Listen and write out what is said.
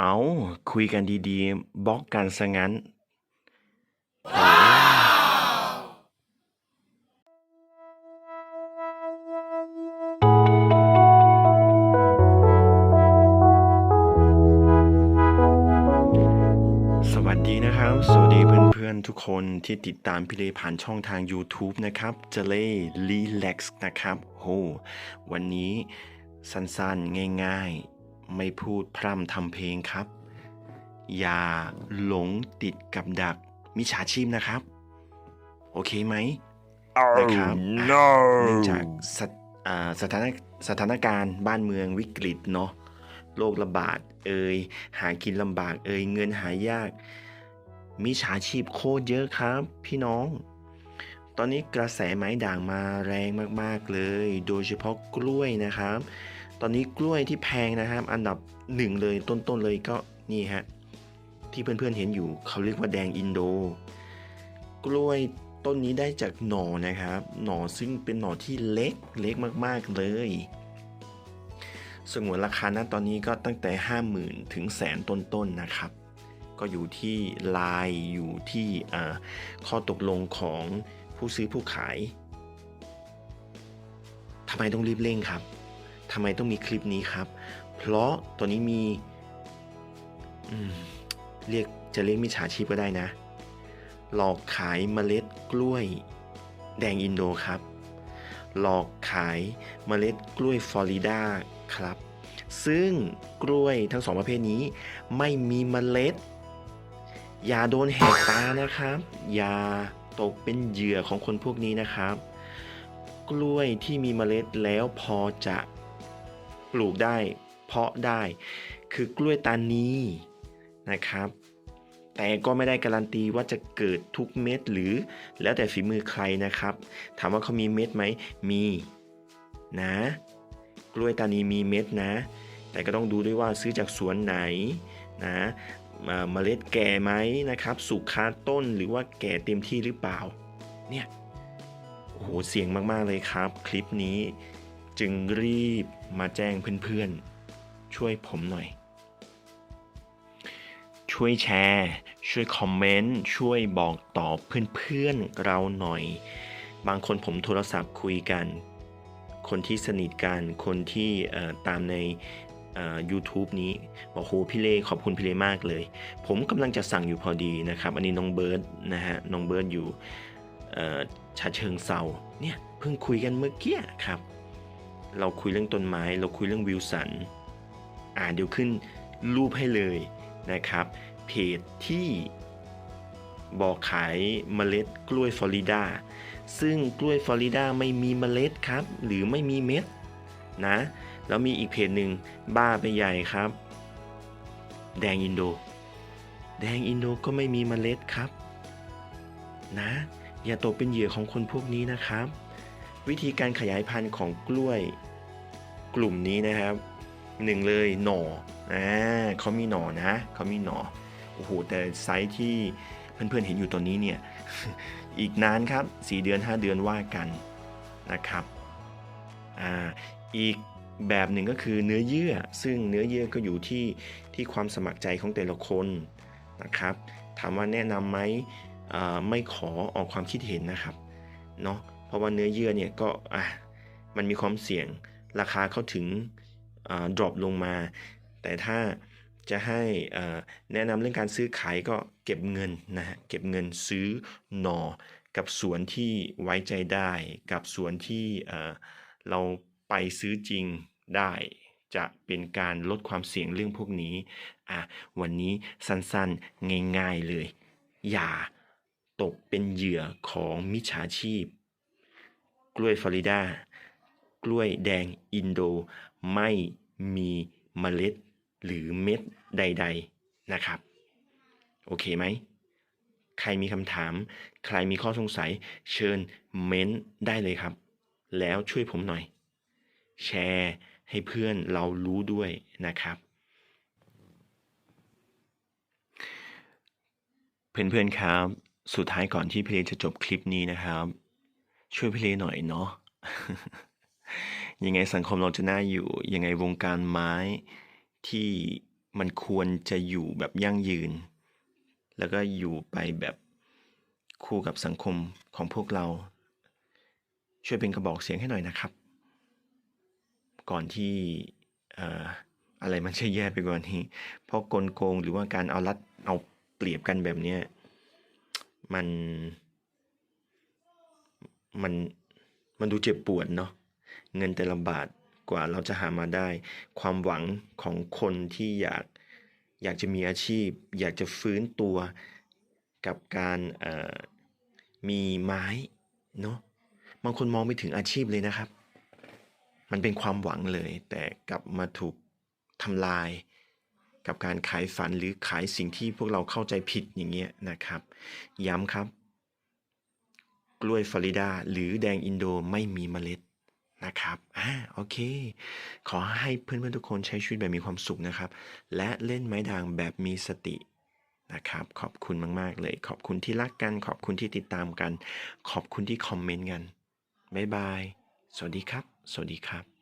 เอาคุยกันดีๆบล็อกกันซะงั้นสวัสดีนะครับ สวัสดีเพื่อนๆ ทุกคนที่ติดตามพี่เลผ่านช่องทาง YouTube นะครับเจเล่รีแล็กซ์นะครับโหวันนี้สั้นๆ ง่ายๆ ไม่พูดพร่ำทำเพลงครับ อย่าหลงติดกับดักมิจฉาชีพนะครับ โอเคไหมนะครับ no เนื่องจากสถอ่าสถานสถานการณ์บ้านเมืองวิกฤตเนาะโรคระบาดเอ่ยหากินลำบากเอ่ยเงินหายาก มิจฉาชีพโคตรเยอะครับ พี่น้อง ตอนนี้กระแสไม้ด่างมาแรงมากๆเลย โดยเฉพาะกล้วยนะครับ ตอนนี้กล้วยที่แพงนะครับ อันดับหนึ่งเลยต้นๆเลยก็นี่ฮะที่เพื่อนๆเห็นอยู่เขาเรียกว่าแดงอินโด กล้วยต้นนี้ได้จากหน่อนะครับ หน่อซึ่งเป็นหน่อที่เล็กเล็กมากๆเลยสงวนราคานะตอนนี้ก็ตั้งแต่ 50,000 ถึงแสนต้นๆนะครับ ก็อยู่ที่ลายอยู่ที่ข้อตกลงของผู้ซื้อผู้ขายทำไมต้องรีบเร่งครับ ทำไมต้องมีคลิปนี้ครับ เพราะตอนนี้มีอมเรียกจะเรียกมิจฉาชีพก็ได้นะ หลอกขายเมล็ดกล้วยแดงอินโดครับ หลอกขายเมล็ดกล้วยฟลอริดาครับ ซึ่งกล้วยทั้งสองประเภทนี้ไม่มีเมล็ด อย่าโดนแหกตานะครับ อย่าตกเป็นเหยื่อของคนพวกนี้นะครับ กล้วยที่มีเมล็ดแล้วพอจะ ปลูกได้ เพาะได้ คือกล้วยตานีนะครับ แต่ก็ไม่ได้การันตีว่าจะเกิดทุกเม็ดหรือแล้วแต่ฝีมือใครนะครับ ถามว่าเขามีเม็ดไหมมีนะ กล้วยตานีมีเม็ดนะ แต่ก็ต้องดูด้วยว่าซื้อจากสวนไหนนะเอ่อเมล็ดแก่ไหมนะครับ สุกคาต้นหรือว่าแก่เต็มที่หรือเปล่า เนี่ยโอ้โหเสี่ยงมาก ๆ เลยครับ คลิปนี้ จึงรีบมาแจ้งเพื่อนๆ ช่วยผมหน่อย ช่วยแชร์ ช่วยคอมเมนต์ ช่วยบอกต่อเพื่อนๆเราหน่อย บางคนผมโทรศัพท์คุยกัน คนที่สนิทกัน คนที่ตามใน YouTube นี้บอกโหพี่เลขอบคุณพี่เลมากเลย ผมกำลังจะสั่งอยู่พอดีนะครับ อันนี้น้องเบิร์ดนะฮะน้องเบิร์ดอยู่ชาเชิงเซาเนี่ยเพิ่งคุยกันเมื่อกี้ครับ เราคุยเรื่องต้นไม้ เราคุยเรื่องวิวสัน อ่าเดี๋ยวขึ้นรูปให้เลยนะครับ เพจที่บอกขายเมล็ดกล้วยฟลอริดา ซึ่งกล้วยฟลอริดาไม่มีเมล็ดครับ หรือไม่มีเม็ดนะ แล้วมีอีกเพจหนึ่งบ้าไปใหญ่ครับ แดงอินโด แดงอินโดก็ไม่มีเมล็ดครับ นะ อย่าตกเป็นเหยื่อของคนพวกนี้นะครับ วิธีการขยายพันธุ์ของกล้วย กลุ่มนี้นะครับหนึ่งเลยหนออ่าเขามีหนอนะเขามีหนอโอ้โหแต่ไซส์ที่เพื่อนๆเห็นอยู่ตอนนี้เนี่ยอีกนานครับ 4 เดือน 5 เดือนว่ากันนะครับอ่าอีกแบบหนึ่งก็คือเนื้อเยื่อ ซึ่งเนื้อเยื่อก็อยู่ที่ที่ความสมัครใจของแต่ละคนนะครับ ถามว่าแนะนำไหมไม่ขอออกความคิดเห็นนะครับเนาะเพราะว่าเนื้อเยื่อเนี่ยก็อะมันมีความเสี่ยง ราคาเขาถึงดรอปลงมา แต่ถ้าจะให้แนะนำเรื่องการซื้อขายก็เก็บเงินนะฮะเก็บเงินซื้อหนอกับสวนที่ไว้ใจได้ กับสวนที่เอ่อเราไปซื้อจริงได้จะเป็นการลดความเสี่ยงเรื่องพวกนี้อะวันนี้สั้นๆ ง่ายๆเลย อย่าตกเป็นเหยื่อของมิจฉาชีพ กล้วยฟลอริดา กล้วยแดงอินโดไม่มีเมล็ดหรือเม็ดใด ๆนะครับ โอเคไหม ใครมีคำถาม ใครมีข้อสงสัย เชิญเม้นได้เลยครับ แล้วช่วยผมหน่อย แชร์ให้เพื่อนเรารู้ด้วยนะครับ เพื่อนๆครับ สุดท้ายก่อนที่เพลจะจบคลิปนี้นะครับ ช่วยเพลหน่อยเนาะ ยังไงสังคมเราจะน่าอยู่ ยังไงวงการไม้ที่มันควรจะอยู่แบบยั่งยืน แล้วก็อยู่ไปแบบคู่กับสังคมของพวกเรา ช่วยเป็นกระบอกเสียงให้หน่อยนะครับ ก่อนที่อออะไรมันจะแย่ไปกว่านี้ เพราะกลโกงหรือว่าการเอารัดเอาเปรียบกันแบบเนี้ยมัน มัน มันดูเจ็บปวดเนาะ เงินแต่ละบาทกว่าเราจะหามาได้ ความหวังของคนที่อยากอยากจะมีอาชีพ อยากจะฟื้นตัวกับการมีไม้เนาะบางคนมองไม่ถึงอาชีพเลยนะครับ มันเป็นความหวังเลย แต่กลับมาถูกทำลายกับการขายฝันหรือขายสิ่งที่พวกเราเข้าใจผิดอย่างเงี้ยนะครับ ย้ำครับ กล้วยฟลอริดาหรือแดงอินโดไม่มีเมล็ด นะครับ อ่า โอเค ขอให้เพื่อนๆทุกคนใช้ชีวิตแบบมีความสุขนะครับ และเล่นไม้ด่างแบบมีสตินะครับ ขอบคุณมากๆเลย ขอบคุณที่รักกัน ขอบคุณที่ติดตามกัน ขอบคุณที่คอมเมนต์กัน บ๊ายบาย สวัสดีครับ สวัสดีครับ